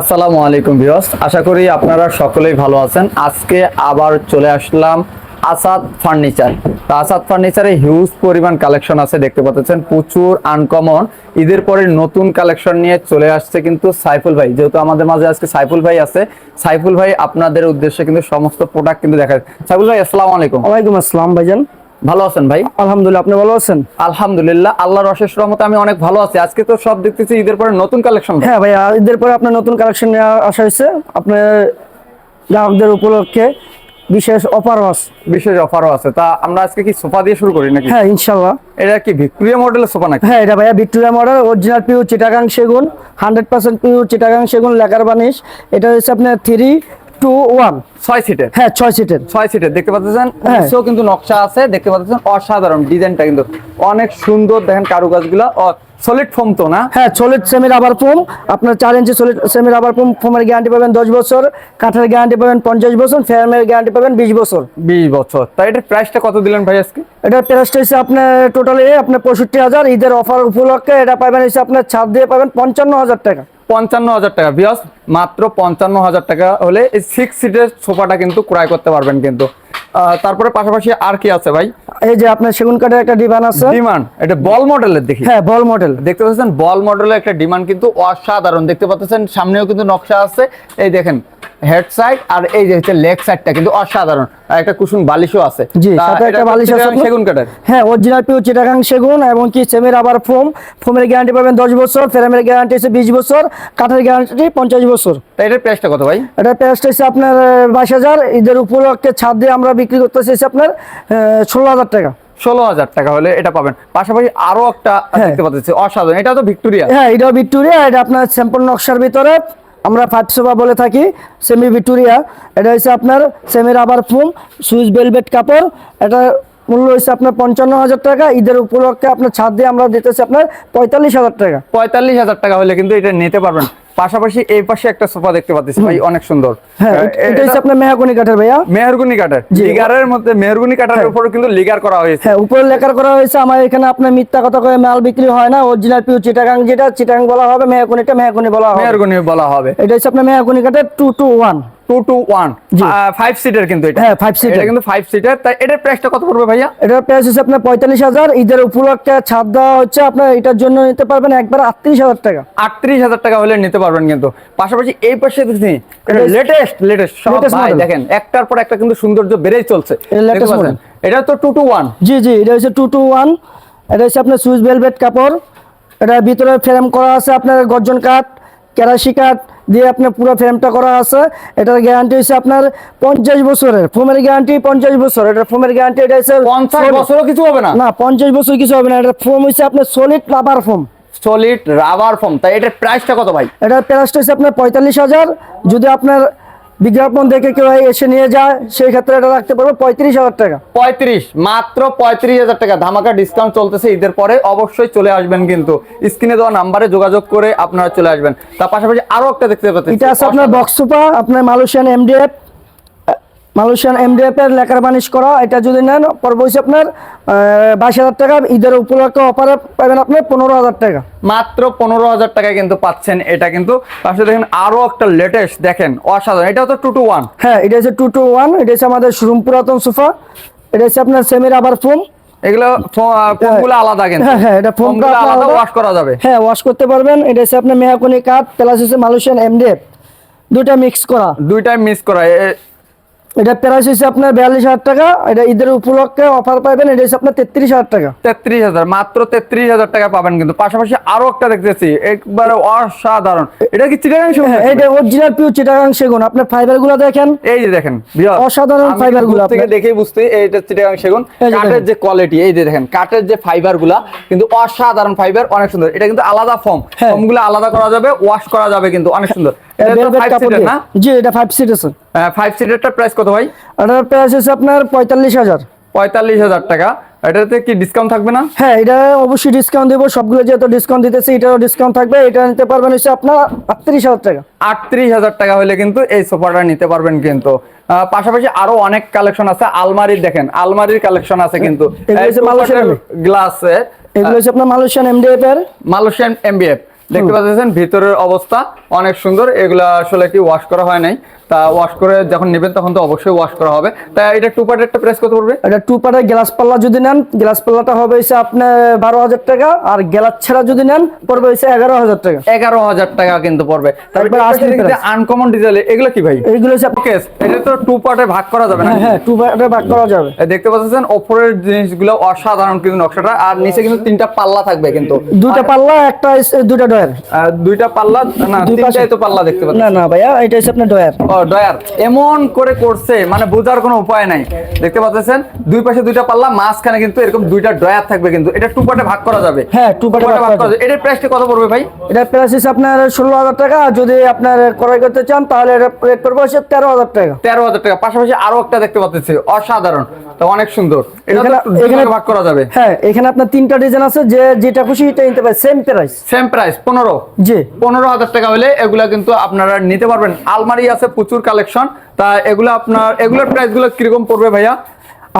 আসসালামু আলাইকুম ভিউয়ার্স। আশা করি আপনারা সকলেই ভালো আছেন। আজকে আবার চলে আসলাম আসাদ ফার্নিচার। আসাদ ফার্নিচারে হিউজ পরিমাণ কালেকশন আছে, দেখতে পাচ্ছেন, প্রচুর আনকমন ঈদের পরে নতুন কালেকশন নিয়ে চলে আসছে কিন্তু সাইফুল ভাই। যেহেতু আমাদের মাঝে আজকে সাইফুল ভাই আছে, সাইফুল ভাই আপনাদের উদ্দেশ্যে কিন্তু সমস্ত প্রোডাক্ট কিন্তু দেখা সাইফুল ভাই, আসসালামু আলাইকুম। ওয়ালাইকুম আসসালাম, ভাইজান। ভালো আছেন ভাই? আলহামদুলিল্লাহ আপনি ভালো আছেন? আলহামদুলিল্লাহ আল্লাহর অশেষ রহমতে আমি অনেক ভালো আছি। আজকে তো সব দেখতেছি ঈদের পরে নতুন কালেকশন হ্যাঁ ভাই ঈদের পরে আপনার নতুন কালেকশন নিয়ে আসা হয়েছে। আপনার গ্রাহকদের উপলক্ষে বিশেষ অফারও আছে। বিশেষ অফারও আছে। তা আমরা আজকে কি সোফা দিয়ে শুরু করি নাকি? হ্যাঁ ইনশাল্লাহ এটা কি ভিক্টোরিয়া মডেলের সোফা নাকি? হ্যাঁ এটা ভাইয়া Victoria model original pure Chittagong সেগুন হান্ড্রেড পার্সেন্ট পিউ চিটাগাং সেগুন লেকার বানিশ। এটা হচ্ছে আপনার থ্রি টু ওয়ান ছয় সিটের হ্যাঁ ছয় সিটের ছয় সিটের দেখতে পাচ্ছেন? হ্যাঁ। নিচেও কিন্তু নকশা আছে দেখতে পাচ্ছেন? অসাধারণ ডিজাইনটা কিন্তু। অনেক সুন্দর দেখেন কারুকাজগুলো। সলিড ফোম তো না? হ্যাঁ সলিড সেমি রাবার ফোম আপনার চার inch solid semi rubber foam ফোমের গ্যারান্টি পাবেন দশ বছর। কাঠের গ্যারান্টি পাবেন পঞ্চাশ বছর গ্যারান্টি পাবেন বিশ বছর। বিশ বছর। তাই এটার প্রাইসটা কত দিলেন ভাই আজকে? এটার প্রাইসটা হচ্ছে আপনার টোটালি আপনার পঁয়ষট্টি হাজার। ঈদের অফার উপলক্ষে এটা পাবেন হচ্ছে আপনার ছাড় দিয়ে পাবেন পঞ্চান্ন হাজার টাকা। পঞ্চান্ন হাজার টাকা। বিয়াস মাত্র পঞ্চান্ন হাজার টাকা হলে এই সিক্স সিটের সোফাটা কিন্তু ক্রয় করতে পারবেন কিন্তু। তারপরে পাশাপাশি আর কি আছে ভাই? এই যে আপনার সেগুন কাঠের একটা ডিমান্ড আছে। ডিমান্ড এটা বল মডেলের দেখি। হ্যাঁ বল মডেল। দেখতে পাচ্ছেন বল মডেলের একটা ডিমান্ড কিন্তু অসাধারণ। দেখতে পাচ্ছেন সামনেও কিন্তু নকশা আছে। এই দেখেন হেড সাইড আর এই যে হচ্ছে লেগ সাইডটা কিন্তু অসাধারণ। আর একটা কুসুম বালিশও আছে। জি সাথে একটা বালিশ আছে সেগুন কাঠের। হ্যাঁ অরিজিনাল পিউ চিটাগাং সেগুন এবং কি সেমের আবার ফোম ফোমের গ্যারান্টি পাবেন দশ বছর ফ্রেমের গ্যারান্টি হচ্ছে বিশ বছর কাঠের গ্যারান্টি পঞ্চাশ বছর। তা এটার প্রাইসটা কত ভাই? এটা প্রাইসটা হচ্ছে আপনার বাইশ হাজার। ঈদের উপলক্ষে ছাড় দিয়ে আমরা বিক্রি করতেছি আপনার ষোলো হাজার টাকা। ষোলো হাজার টাকা হলে এটা পাবেন। পাশাপাশি আরও একটা হ্যাঁ। দেখতে পাচ্ছি অসাধারণ। এটা তো ভিক্টোরিয়া। হ্যাঁ এটাও ভিক্টোরিয়া এটা আপনার স্যাম্পল নকশার ভিতরে। আমরা ফাইভ সোফা বলে থাকি সেমি ভিক্টোরিয়া এটা হচ্ছে আপনার semi rubber foam Swiss velvet কাপড়, এটা মূল্য হচ্ছে আপনার পঞ্চান্ন হাজার টাকা। ঈদের উপলক্ষে আপনার ছাদ দিয়ে আমরা দিতেছি আপনার পঁয়তাল্লিশ হাজার টাকা। পঁয়তাল্লিশ হাজার টাকা হলে কিন্তু এটা নিতে পারবেন। পাশাপাশি এই পাশে একটা সোফা দেখতে পাচ্ছি ভাই অনেক সুন্দর। হ্যাঁ এটা হচ্ছে আপনার মেহাগুনি কাঠের ভাইয়া। মেহরগুনি কাঠের। লিগারের মধ্যে মেহরগুনি কাঠের হ্যাঁ। উপরে কিন্তু লিগার করা হয়েছে। হ্যাঁ উপরে লেখার করা হয়েছে। আমার এখানে আপনার মিথ্যা কথা করে মাল বিক্রি হয় না। অরিজিনাল পিউ চিটাগাং যেটা চিটাগাং বলা হবে মেহাগুনিটা মেহাগুনি বলা হবে। মেহরগুনি বলা হবে। এটা হচ্ছে আপনার মেহাগুনি কাঠের two two one two two one five seater কিন্তু এটা। হ্যাঁ, seater। এটা কিন্তু ফাইভ সিটার তাই এটার প্রাইসটা কত পড়বে ভাইয়া? এটার প্রাইস হচ্ছে আপনার পঁয়তাল্লিশ হাজার। ঈদের উপলক্ষে ছাড় দেওয়া হচ্ছে আপনার এটার জন্য নিতে পারবেন একবার আটত্রিশ হাজার টাকা। আটত্রিশ হাজার টাকা হলে নিতে পারবেন কিন্তু। পাশাপাশি এই পাশে লেটেস্ট লেটেস্ট সব। দেখেন একটার পর একটা কিন্তু সৌন্দর্য বেড়েই চলছে। এটা। এটা তো two two one G G এটা হচ্ছে টু টু ওয়ান এটা হচ্ছে আপনার সুইচ ভেলভেট কাপড়। এটার ভিতরে ফ্রেম করা আছে আপনার গর্জন কাঠ কেরাসি কাঠ দিয়ে আপনার পুরো ফ্রেমটা করা আছে। এটার গ্যারান্টি হচ্ছে আপনার পঞ্চাশ বছরের। ফোমের গ্যারান্টি পঞ্চাশ বছর। এটা ফোমের গ্যারান্টি এটা হচ্ছে পঞ্চাশ বছরও কিছু হবে না? না পঞ্চাশ বছর কিছু হবে না। এটা ফোম হচ্ছে আপনার solid rubber foam solid rubber foam তাই এটার প্রাইসটা কত ভাই? এটার প্রাইসটা হচ্ছে আপনার পঁয়তাল্লিশ হাজার। যদি আপনার বিজ্ঞাপন দেখে কেউ এসে নিয়ে যায় সেই ক্ষেত্রে এটা রাখতে পারব পঁয়ত্রিশ হাজার টাকা। পঁয়ত্রিশ মাত্র পঁয়ত্রিশ হাজার টাকা। ধামাকা ডিসকাউন্ট চলতেছে ঈদের পরে অবশ্যই চলে আসবেন কিন্তু। স্ক্রিনে দেওয়া নাম্বারে যোগাযোগ করে আপনারা চলে আসবেন। তার পাশাপাশি আরও একটা দেখতে পাচ্ছেন এটা আছে আপনার বক্সুপা আপনার মালয়েশিয়ান এমডিএফ মালয়েশিয়ান এমডিএফ এর লেখার বানিশ করা এটা যদি নেন পড়বে হচ্ছে আপনার বাইশ হাজার টাকা ঈদের উপলক্ষে অফারে পাবেন আপনার পনেরো হাজার টাকা। মাত্র পনেরো হাজার টাকা কিন্তু পাচ্ছেন এটা কিন্তু। পাশে দেখেন আরও একটা লেটেস্ট দেখেন অসাধারণ। এটাও তো টু টু ওয়ান হ্যাঁ এটা হচ্ছে টু টু ওয়ান এটা হচ্ছে আমাদের শোরুম পুরাতন সোফা এটা হচ্ছে আপনার সেমি রাবার ফোম এগুলো ফোমগুলো আলাদা কিন্তু। হ্যাঁ হ্যাঁ এটা ফোম ফোমগুলো আলাদা ওয়াশ করা যাবে। হ্যাঁ ওয়াশ করতে পারবেন। এটা হচ্ছে আপনার মেহাকুনি কাঠ প্লাস হচ্ছে মালয়েশিয়ান এমডিএফ দুইটা মিক্স করা। দুইটা মিক্স করা। এটা প্রাইস হচ্ছে আপনার বিয়াল্লিশ হাজার টাকা। এটা ঈদের উপলক্ষে অফার পাবেন এটা হচ্ছে আপনার তেত্রিশ হাজার টাকা। তেত্রিশ হাজার মাত্র তেত্রিশ হাজার টাকা পাবেন কিন্তু। পাশাপাশি আরও একটা দেখতেছি একবারে অসাধারণ। এটা কি চিটাগাং সেগুন এটা অরিজিনাল পিউ চিটাগাং সেগুন। আপনার ফাইবারগুলো দেখেন। এই যে দেখেন। অসাধারণ fiber গুলো থেকে দেখেই বুঝতে এইটা চিটাগাং সেগুন। এই যে কাঠের যে কোয়ালিটি এই যে দেখেন কাঠের যে ফাইবারগুলা কিন্তু অসাধারণ ফাইবার অনেক সুন্দর। এটা কিন্তু আলাদা ফর্ম হ্যাঁ। ফর্মগুলো আলাদা করা যাবে ওয়াশ করা যাবে কিন্তু অনেক সুন্দর। জি এটা ফাইভ ফাইভ প্রাইস কত ভাই? এটার প্রাইস হচ্ছে আপনার পঁয়তাল্লিশ হাজার। পঁয়তাল্লিশ হাজার টাকা। এটাতে কি ডিসকাউন্ট থাকবে না? হ্যাঁ এটা অবশ্যই ডিসকাউন্ট দেবো। সবগুলো যেহেতু ডিসকাউন্ট দিতেছে এটারও ডিসকাউন্ট থাকবে। এটা নিতে পারবেন হচ্ছে আপনার আটত্রিশ হাজার টাকা। আটত্রিশ হাজার টাকা হলে কিন্তু এই সোফাটা নিতে পারবেন কিন্তু। পাশাপাশি আরও অনেক কালেকশন আছে। আলমারির দেখেন আলমারির কালেকশন আছে কিন্তু। এগুলো হচ্ছে আপনার মালয়েশিয়ান এমডিএফ এর মালয়েশিয়ান এমবিএফ দেখতে পাচ্ছেন ভিতরের অবস্থা অনেক সুন্দর। এগুলা আসলে কি ওয়াশ করা হয় নাই। তা ওয়াশ করে যখন নেবেন তখন তো অবশ্যই ওয়াশ করা হবে। তা এটা টু পার্টের একটা প্রেস কত পড়বে? এটা টু পার্টের গ্লাস পাল্লা যদি নেন গ্লাস পাল্লাটা হবে হচ্ছে আপনার বারো হাজার টাকা আর গ্লাস ছাড়া যদি নেন পড়বে হচ্ছে এগারো হাজার টাকা। এগারো হাজার টাকা কিন্তু পড়বে। price। আনকমন ডিজেল এগুলো কি ভাই? এইগুলো হচ্ছে কেস এটা তো টু পার্টে ভাগ করা যাবে না? হ্যাঁ হ্যাঁ টু পার্টে ভাগ করা যাবে। এই দেখতে পাচ্ছেন ওপরের জিনিসগুলো অসাধারণ কিন্তু নকশাটা। আর নিচে কিন্তু তিনটা পাল্লা থাকবে কিন্তু। দুইটা পাল্লা একটা দুইটা ডয়ার? দুইটা পাল্লা? না তিনটাই তো পাল্লা দেখতে পাচ্ছেন না না ভাইয়া এটা হচ্ছে আপনার ডয়ার। ও ডয়ার। এমন করে করছে মানে বোঝার কোনো উপায় নাই। দেখতে পাচ্ছেন? দুই পাশে দুইটা পাল্লা মাঝখানে কিন্তু এরকম দুইটা ডয়ার থাকবে কিন্তু। এটা টু পার্টে ভাগ করা যাবে। হ্যাঁ, part এ ভাগ করা যাবে। এটার প্রাইসটা কত পড়বে ভাই? এটা প্রাইস হচ্ছে আপনার ষোলো হাজার টাকা। আর যদি আপনার ক্রয় করতে চান তাহলে এটা রেট পড়বে হচ্ছে তেরো হাজার টাকা। তেরো হাজার টাকা। পাশাপাশি আরও একটা দেখতে পাচ্ছি অসাধারণ। তো অনেক সুন্দর। এটা এখানে- ভাগে করা যাবে। হ্যাঁ এখানে আপনার তিনটা ডিজাইন আছে যে যেটা খুশি সেটা নিতে পারে। সেম প্রাইস সেম প্রাইস পনেরো। জি। পনেরো হাজার টাকা হলে এগুলা কিন্তু আপনারা নিতে পারবেন। আলমারি আছে প্রচুর কালেকশন। তা এগুলো আপনার এগুলোর প্রাইসগুলো কীরকম পড়বে ভাইয়া?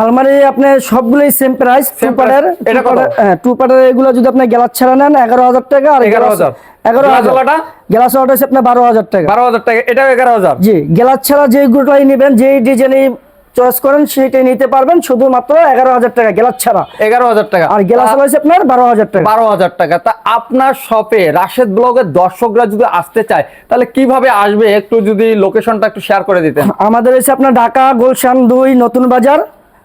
আলমারি আপনার সবগুলোই সেম প্রাইস টু পার্টের এটা কত? হ্যাঁ টু পার্টের এগুলো যদি আপনি গ্লাস ছাড়া নেন এগারো হাজার টাকা আর 11,000 এগারো গ্লাস হচ্ছে আপনার বারো হাজার টাকা। বারো হাজার টাকা এটাও এগারো হাজার। জি গ্লাস ছাড়া যে গুলোটাই নেবেন যেই ডিজাইনে চয়েস করেন সেটাই নিতে পারবেন শুধুমাত্র এগারো হাজার টাকা গ্লাস ছাড়া। এগারো হাজার টাকা। আর গ্লাস রয়েছে আপনার বারো হাজার টাকা। বারো হাজার টাকা। তা আপনার শপে রাশেদ ব্লগের দর্শকরা যদি আসতে চায় তাহলে কীভাবে আসবে? একটু যদি লোকেশনটা একটু শেয়ার করে দিতে আমাদের হচ্ছে আপনার ঢাকা গুলশান দুই নতুন বাজার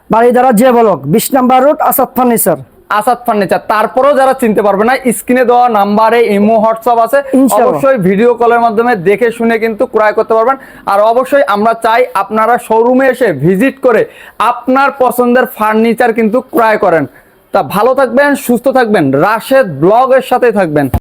বাড়িধারা যে ব্লক বিশ number road Asad furniture Asad furniture তারপরেও যারা চিনতে পারবে না স্ক্রিনে দেওয়া নাম্বারে ইমো হোয়াটসঅ্যাপ আছে। অবশ্যই ভিডিও কলের মাধ্যমে দেখে শুনে কিন্তু ক্রয় করতে পারবেন। আর অবশ্যই আমরা চাই আপনারা শোরুমে এসে ভিজিট করে আপনার পছন্দের ফার্নিচার কিন্তু ক্রয় করেন। তা ভালো থাকবেন সুস্থ থাকবেন। রাশেদ ব্লগের সাথে থাকবেন।